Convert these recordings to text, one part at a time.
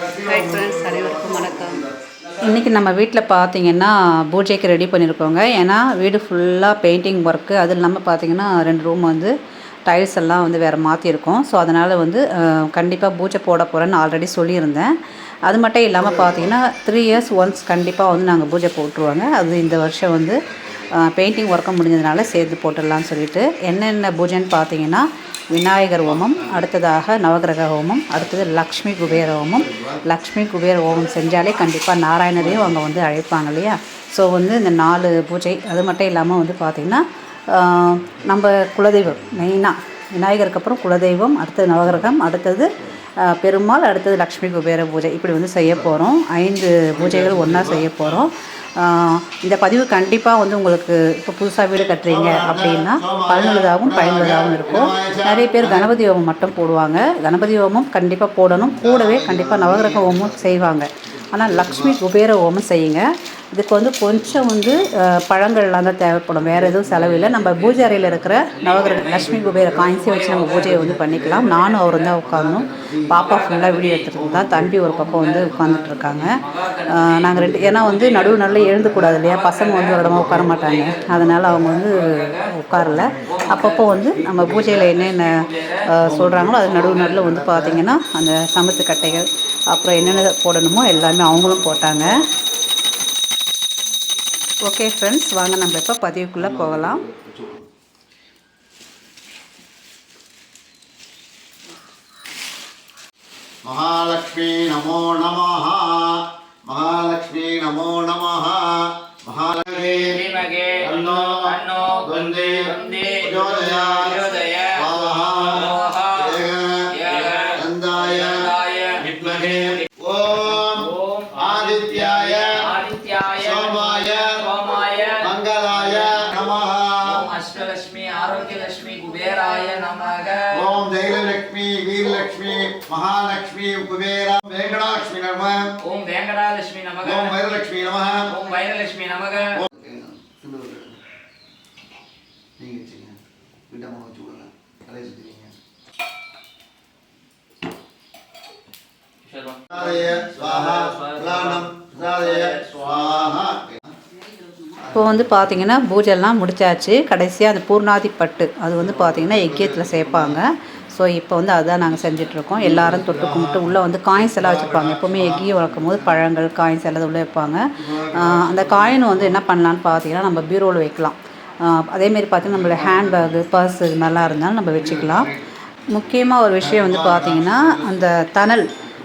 Hi friends அனைவருக்கும் வணக்கம். இன்றைக்கி நம்ம வீட்டில் பார்த்தீங்கன்னா பூஜைக்கு ரெடி பண்ணியிருக்கோங்க ஏன்னா வீடு ஃபுல்லாக பெயிண்டிங் ஒர்க்கு அது இல்லாமல் பார்த்தீங்கன்னா ரெண்டு ரூம் வந்து டைல்ஸ் எல்லாம் வந்து வேறு மாற்றிருக்கோம் ஸோ அதனால் வந்து கண்டிப்பாக பூஜை போட போகிறேன்னு ஆல்ரெடி சொல்லியிருந்தேன். அது மட்டும் இல்லாமல் பார்த்தீங்கன்னா த்ரீ இயர்ஸ் ஒன்ஸ் கண்டிப்பாக வந்து நாங்கள் பூஜை போட்டுருவாங்க. அது இந்த வருஷம் வந்து பெயிண்டிங் ஒர்க்கும் முடிஞ்சதுனால சேர்த்து போட்டுடலான்னு சொல்லிட்டு என்னென்ன பூஜைன்னு பார்த்தீங்கன்னா விநாயகர் ஹோமம் அடுத்ததாக நவகிரக ஹோமம் அடுத்தது லக்ஷ்மி குபேர ஹோமம். லக்ஷ்மி குபேர ஹோமம் செஞ்சாலே கண்டிப்பாக நாராயணரையும் அவங்க வந்து அழைப்பாங்க இல்லையா? ஸோ வந்து இந்த நாலு பூஜை அது மட்டும் இல்லாமல் வந்து பார்த்திங்கன்னா நம்ம குலதெய்வம் மெயினாக விநாயகருக்கு அப்புறம் குலதெய்வம் அடுத்தது நவகிரகம் அடுத்தது பெருமாள் அடுத்தது லக்ஷ்மி குபேர பூஜை. இப்படி வந்து செய்ய போகிறோம் ஐந்து பூஜைகள் ஒன்றா செய்ய போகிறோம் இந்த பதிவு கண்டிப்பாக வந்து உங்களுக்கு இப்போ புதுசாக வீடு கட்டுறீங்க அப்படின்னா பயனுள்ளதாகவும் பயனுள்ளதாகவும் இருக்கும். நிறைய பேர் கணபதி ஹோமம் மட்டும் போடுவாங்க. கணபதி ஹோமம் கண்டிப்பாக போடணும். கூடவே கண்டிப்பாக நவகிரக ஹோமம் செய்வாங்க. ஆனால் லக்ஷ்மி குபேர ஹோமம் செய்யுங்க. இதுக்கு வந்து கொஞ்சம் வந்து பழங்கள்லாம் தான் தேவைப்படும். வேறு எதுவும் செலவில்லை நம்ம பூஜை அறையில் இருக்கிற நவகிரக லக்ஷ்மி குபேர காயின்ஸை வச்சு நம்ம பூஜையை வந்து பண்ணிக்கலாம். நானும் அவரும் தான் உட்காரணும். பாப்பா ஃபுல்லாக வீடியோ எடுத்துகிட்டு தான் தம்பி ஒரு பக்கம் வந்து உட்காந்துட்டு இருக்காங்க. நாங்கள் ரெண்டு ஏன்னா வந்து நடுவு நல்லா எழுந்துக்கூடாது இல்லையா? பசங்க வந்து ஒரு இடமா உட்கார மாட்டாங்க. அதனால் அவங்க வந்து உட்காரல. அப்பப்போ வந்து நம்ம பூஜையில் என்னென்ன சொல்கிறாங்களோ அது நடுவு நடுவில் வந்து பார்த்திங்கன்னா அந்த சமத்து கட்டைகள் அப்புறம் என்னென்ன போடணுமோ எல்லாமே அவங்களும் போட்டாங்க. ஓகே ஃப்ரெண்ட்ஸ் வாங்க நம்ம இப்போ பதிவுக்குள்ளே போகலாம் மகாலட்சுமி நமோ நமஹா மகாலட்சுமி நமோ நமஹா மகாலட்சுமி அன்னோ அன்னோ குந்தே குந்தே நீங்க வச்சுங்க விடாம வச்சு விடுங்க சாதய ஸ்வாஹா. இப்போ வந்து பார்த்தீங்கன்னா பூஜைலாம் முடிச்சாச்சு. கடைசியாக அந்த பூர்ணாதி பட்டு அது வந்து பார்த்தீங்கன்னா எக்கியத்தில் சேர்ப்பாங்க. ஸோ இப்போ வந்து அதுதான் நாங்கள் செஞ்சிட்ருக்கோம். எல்லாரும் தொட்டு கும்பிட்டு உள்ளே வந்து காயின்ஸ் எல்லாம் வச்சுருப்பாங்க எப்போவுமே எக்கியை வளர்க்கும் போது பழங்கள் காயின்ஸ் எல்லாம் உள்ளே வைப்பாங்க. அந்த காயின் வந்து என்ன பண்ணலான்னு பார்த்தீங்கன்னா நம்ம பீரோவில் வைக்கலாம். அதேமாரி பார்த்தீங்கன்னா நம்மளோட ஹேண்ட்பேகு பர்ஸ் இது மாதிரிலாம் இருந்தாலும் நம்ம வச்சுக்கலாம். முக்கியமாக ஒரு விஷயம் வந்து பார்த்தீங்கன்னா அந்த தணல்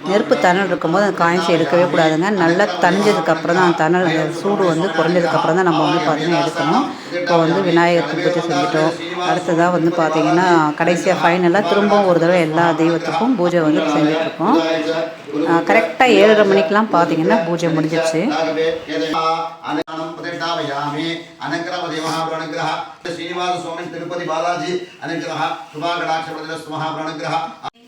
நெருப்பு தணல் இருக்கும்போது அந்த காய்ச்சி எடுக்கவே கூடாதுங்க. நல்லா தணிஞ்சதுக்கப்புறம் தான் அந்த தணல் அந்த சூடு வந்து குறைஞ்சதுக்கப்புறம் தான் நம்ம வந்து பார்த்திங்கன்னா எடுக்கணும். இப்போ வந்து விநாயகர் பூஜை செஞ்சுட்டோம். அடுத்ததாக வந்து பார்த்திங்கன்னா கடைசியாக ஃபைனலாக திரும்பவும் ஒரு தடவை எல்லா தெய்வத்துக்கும் பூஜை வந்து செஞ்சிட்ருக்கோம். கரெக்டாக ஏழரை மணிக்கெலாம் பார்த்திங்கன்னா பூஜை முடிஞ்சிருச்சு. ஸ்ரீனிவாச சுவாமி திருப்பதி பாலாஜி அனங்கிரஹ சுபாகடாட்ச பிரதிரஸ்து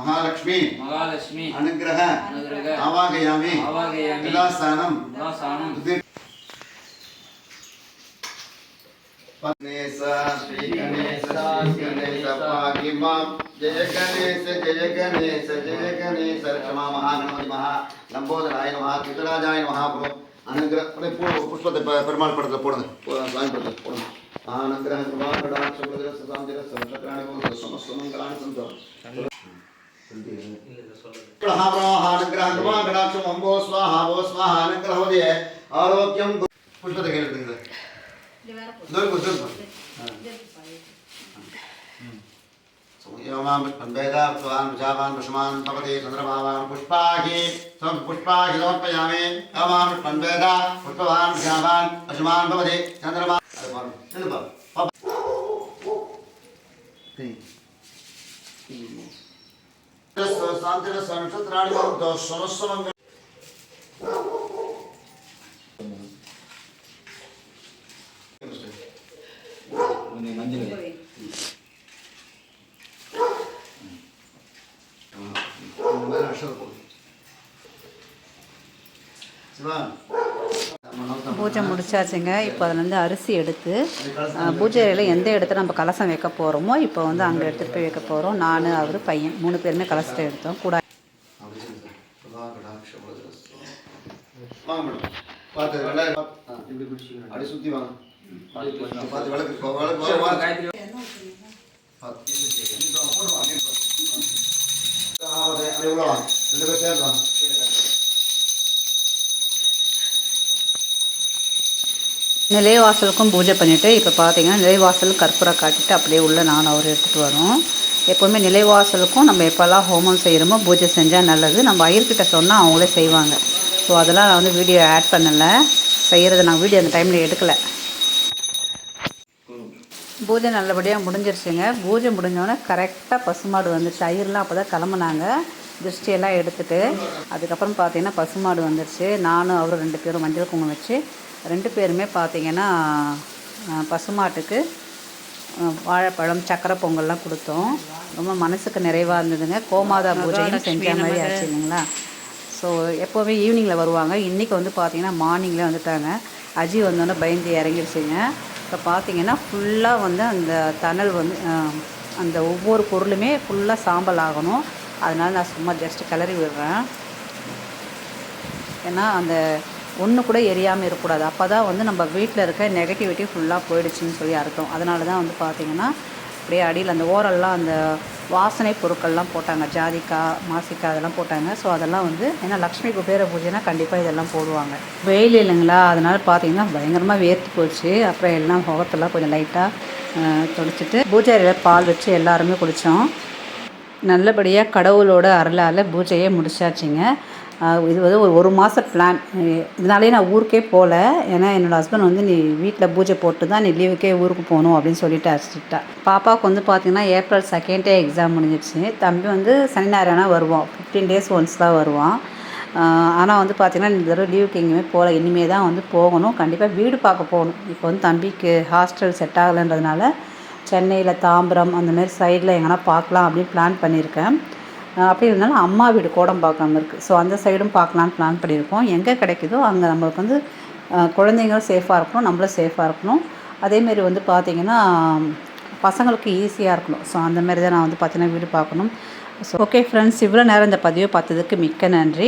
மகாலட்சுமி महालक्ष्मी அனுகிரக अनुग्रह ஆவாகயாமி आवागयामि விலாசானம் दासानं गणेश श्री गणेश श्री गणेश पाहि मां जय गणेश जय गणेश जय गणेश क्षमा महागणपति महा लंबोदराय नमः कृतराजाय नमः प्रभु अनुग्रह अपने पूर्ण पुष्पते प- பெருமாள் படத்துல போடுங்க போ- சாமி படத்துல போடுங்க ஆனந்திரஹ கிருபா கடாட்ச பிரதர சதாந்திர சர்வசக்ராணி போது சமஸ்த மங்களானி சந்தோ பிரம்மாகடாட்சம் அம்போ ஸ்வாஹா போ ஸ்வாஹா அனுகிரஹோதய ஆரோக்கியம் புஷ்பத்தை கையில் எடுத்துங்க தூரம் தூரம் योमां पुष्पन्वेदार्थवान् विशावान् पुष्मान् भवति चन्द्रमावान् पुष्पाहि त्वं पुष्पाहि समर्पयामि योमां पुष्पन्वेद पुष्पवान् विशावान् पशुमान् भवति चन्द्रमा Thank you. ত্রাণী দশ সমস্যা Sivan. பூஜை முடிச்சாச்சுங்க. இப்போ அதுலேருந்து அரிசி எடுத்து அஹ், பூஜை அறையில் எந்த இடத்துல நம்ம கலசம் வைக்க போகிறோமோ இப்போ வந்து அங்கே எடுத்துகிட்டு போய் வைக்க போகிறோம் நான் அவர் பையன் மூணு பேருமே கலசத்தை எடுத்தோம். கூட அப்படி சொல்லுங்க. பிரபா கடாட்ச வலதுரஸ்து. வாங்க மேடம் பார்த்து ரெண்டாயிரம் பார்த்து. ஆ, இப்படி பிடிச்சிக்கணும். அப்படி சுற்றி வாங்க பார்த்து விளக்கு போ, விளக்கு வா, வா. காயத்ரி பார்த்து. நீ வா, போட்டு வா, நீ வா. ஆ, அப்படியே, அப்படியே உள்ள வாங்க. ரெண்டு பேரும் சேர்ந்து வாங்க. நிலைவாசலுக்கும் பூஜை பண்ணிவிட்டு இப்போ பார்த்தீங்கன்னா நிலைவாசல் கற்பூரம் காட்டிட்டு அப்படியே உள்ளே நான் அவர் எடுத்துகிட்டு வரோம். எப்போவுமே நிலைவாசலுக்கும் நம்ம எப்போல்லாம் ஹோமம் செய்கிறோமோ பூஜை செஞ்சால் நல்லது. நம்ம ஐயர்கிட்ட சொன்னால் அவங்களே செய்வாங்க. ஸோ அதெல்லாம் நான் வந்து வீடியோ ஆட் பண்ணலை. செய்கிறத நான் வீடியோ அந்த டைமில் எடுக்கலை. பூஜை நல்லபடியாக முடிஞ்சிருச்சுங்க. பூஜை முடிஞ்சோடனே கரெக்டாக பசுமாடு வந்துச்சு. ஐயர்லாம் அப்போ தான் கிளம்புனாங்க. திருஷ்டியெல்லாம் எடுத்துட்டு அதுக்கப்புறம் பார்த்தீங்கன்னா பசுமாடு வந்துருச்சு. நானும் அவரும் ரெண்டு பேரும் மஞ்சள் குங்குமம் வச்சு ரெண்டு பேருமே பார்த்தீங்கன்னா பசுமாட்டுக்கு வாழைப்பழம் சக்கரை பொங்கல்லாம் கொடுத்தோம். ரொம்ப மனசுக்கு நிறைவாக இருந்ததுங்க. கோமாதா பூஜையும் செஞ்ச மாதிரி ஆச்சு இல்லைங்களா? ஸோ எப்போவுமே ஈவினிங்கில் வருவாங்க. இன்றைக்கி வந்து பார்த்தீங்கன்னா மார்னிங்கில் வந்துட்டாங்க. அஜி வந்தோடனே பயந்து இறங்கிடுச்சுங்க இப்போ பார்த்தீங்கன்னா ஃபுல்லாக வந்து அந்த தணல் வந்து அந்த ஒவ்வொரு பொருளுமே ஃபுல்லாக சாம்பல் ஆகணும். அதனால் நான் சும்மா ஜஸ்ட்டு கிளறி விடுறேன். ஏன்னா அந்த ஒன்று கூட எரியாமல் இருக்கக்கூடாது. அப்போ தான் வந்து நம்ம வீட்டில் இருக்க நெகட்டிவிட்டி ஃபுல்லாக போயிடுச்சுன்னு சொல்லி அர்த்தம். அதனால தான் வந்து பார்த்திங்கன்னா அப்படியே அடியில் அந்த ஓரெல்லாம் அந்த வாசனை பொருட்கள்லாம் போட்டாங்க. ஜாதிக்காய் மாசிக்காய் அதெல்லாம் போட்டாங்க. ஸோ அதெல்லாம் வந்து ஏன்னா லக்ஷ்மி குபேர பூஜைனா கண்டிப்பாக இதெல்லாம் போடுவாங்க. வெயில் இல்லைங்களா? அதனால் பார்த்தீங்கன்னா பயங்கரமாக வேர்த்து போச்சு. அப்புறம் எல்லாம் முகத்தெல்லாம் கொஞ்சம் லைட்டாக தொளிச்சிட்டு பூஜை பால் வச்சு எல்லாருமே குடித்தோம் நல்லபடியாக கடவுளோட அருளால் பூஜையே முடிச்சாச்சுங்க. இது வந்து ஒரு ஒரு மாத பிளான் இதனாலே நான் ஊருக்கே போகல ஏன்னா என்னோடய ஹஸ்பண்ட் வந்து நீ வீட்டில் பூஜை போட்டு தான் நீ லீவுக்கே ஊருக்கு போகணும் அப்படின்னு சொல்லிட்டு அடிச்சிட்டா. பாப்பாவுக்கு வந்து பார்த்திங்கன்னா ஏப்ரல் செகண்டே எக்ஸாம் முடிஞ்சிடுச்சு. தம்பி வந்து சனி ஞாயிறானா வருவான். ஃபிஃப்டீன் டேஸ் ஒன்ஸ் தான் வருவான். ஆனால் வந்து பார்த்திங்கன்னா இந்த தடவை லீவுக்கு எங்கேயுமே போகல இனிமேல் தான் வந்து போகணும். கண்டிப்பாக வீடு பார்க்க போகணும். இப்போ வந்து தம்பிக்கு ஹாஸ்டல் செட் ஆகலைன்றதுனால சென்னையில் தாம்பரம் அந்த மாதிரி சைடில் எங்கன்னா பார்க்கலாம் அப்படின்னு பிளான் பண்ணியிருக்கேன். அப்படி இருந்தாலும் அம்மா வீடு கோடம்பாக்கம் இருக்குது ஸோ அந்த சைடும் பார்க்கலான்னு பிளான் பண்ணியிருக்கோம். எங்கே கிடைக்குதோ அங்கே நம்மளுக்கு வந்து குழந்தைங்களும் சேஃபாக இருக்கணும் நம்மளும் சேஃபாக இருக்கணும். அதேமாரி வந்து பார்த்திங்கன்னா பசங்களுக்கு ஈஸியாக இருக்கணும். ஸோ அந்த மாதிரி தான் நான் வந்து பார்த்தீங்கன்னா வீடு பார்க்கணும். ஸோ ஓகே ஃப்ரெண்ட்ஸ் இவ்வளோ நேரம் இந்த பதிவை பார்த்ததுக்கு மிக்க நன்றி.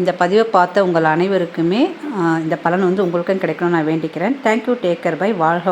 இந்த பதிவை பார்த்த உங்கள் அனைவருக்குமே இந்த பலன் வந்து உங்களுக்கும் கிடைக்கணும்னு நான் வேண்டிக்கிறேன். தேங்க்யூ டேக்கர் பை வாழ்க